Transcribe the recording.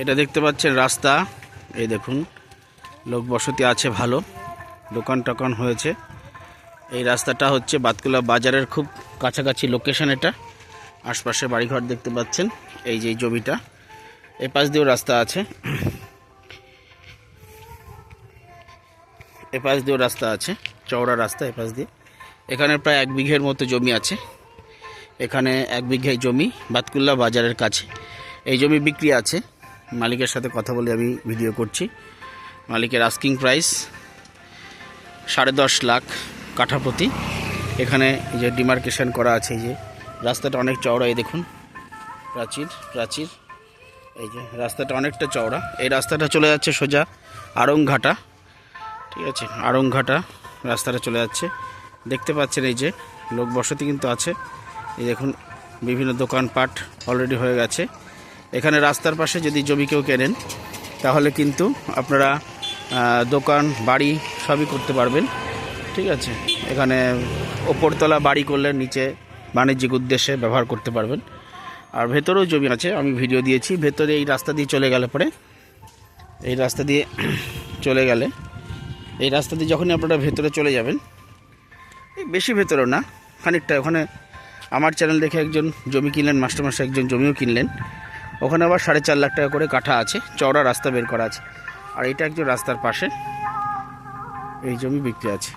এটা দেখতে পাচ্ছেন রাস্তা। এই দেখুন, লোক বসতি আছে, ভালো। দোকান টোকান হয়েছে। এই রাস্তাটা হচ্ছে বাতকুলা বাজারের খুব কাছাকাছি লোকেশন এটা। আশপাশে বাড়িঘর দেখতে পাচ্ছেন, এই যে জমিটা। এ পাশ দিয়েও রাস্তা আছে। এ পাশ দিয়েও রাস্তা আছে, চওড়া রাস্তা এ পাশ দিয়ে। এখানে প্রায় এক বিঘের মতো জমি আছে। এখানে এক বিঘে জমি বাতকুল্লা বাজারের কাছে। এই জমি বিক্রি আছে। মালিকের সাথে কথা বলে আমি ভিডিও করছি। মালিকের আস্কিং প্রাইস সাড়ে দশ লাখ কাঠাপ্রতি। এখানে যে ডিমার্কেশন করা আছে যে রাস্তাটা অনেক চওড়া, এই দেখুন। প্রাচীর প্রাচীর। এই যে রাস্তাটা অনেকটা চওড়া। এই রাস্তাটা চলে যাচ্ছে সোজা আড়ংঘাটা। ঠিক আছে, আড়ংঘাটা রাস্তাটা চলে যাচ্ছে। দেখতে পাচ্ছেন এই যে লোক বসতি কিন্তু আছে। এই দেখুন, বিভিন্ন দোকানপাট অলরেডি হয়ে গেছে। এখানে রাস্তার পাশে যদি জমি কেউ কেনেন, তাহলে কিন্তু আপনারা দোকান, বাড়ি সবই করতে পারবেন। ঠিক আছে? এখানে ওপরতলা বাড়ি করলে নিচে বাণিজ্যিক উদ্দেশ্যে ব্যবহার করতে পারবেন। আর ভেতরেও জমি আছে, আমি ভিডিও দিয়েছি। ভেতরে এই রাস্তা দিয়ে চলে গেলে পরে, এই রাস্তা দিয়ে চলে গেলে, এই রাস্তা দিয়ে যখনই আপনারা ভেতরে চলে যাবেন বেশি ভেতরেও না, খানিকটা। ওখানে আমার চ্যানেল দেখে একজন জমি কিনলেন মাস্টারমাস্টার একজন জমিও কিনলেন। ওখানে আবার সাড়ে চার লাখ টাকা করে কাঠা আছে, চওড়া রাস্তা বের করা আছে। আর এটা একজন রাস্তার পাশে, এই জমি বিক্রি আছে।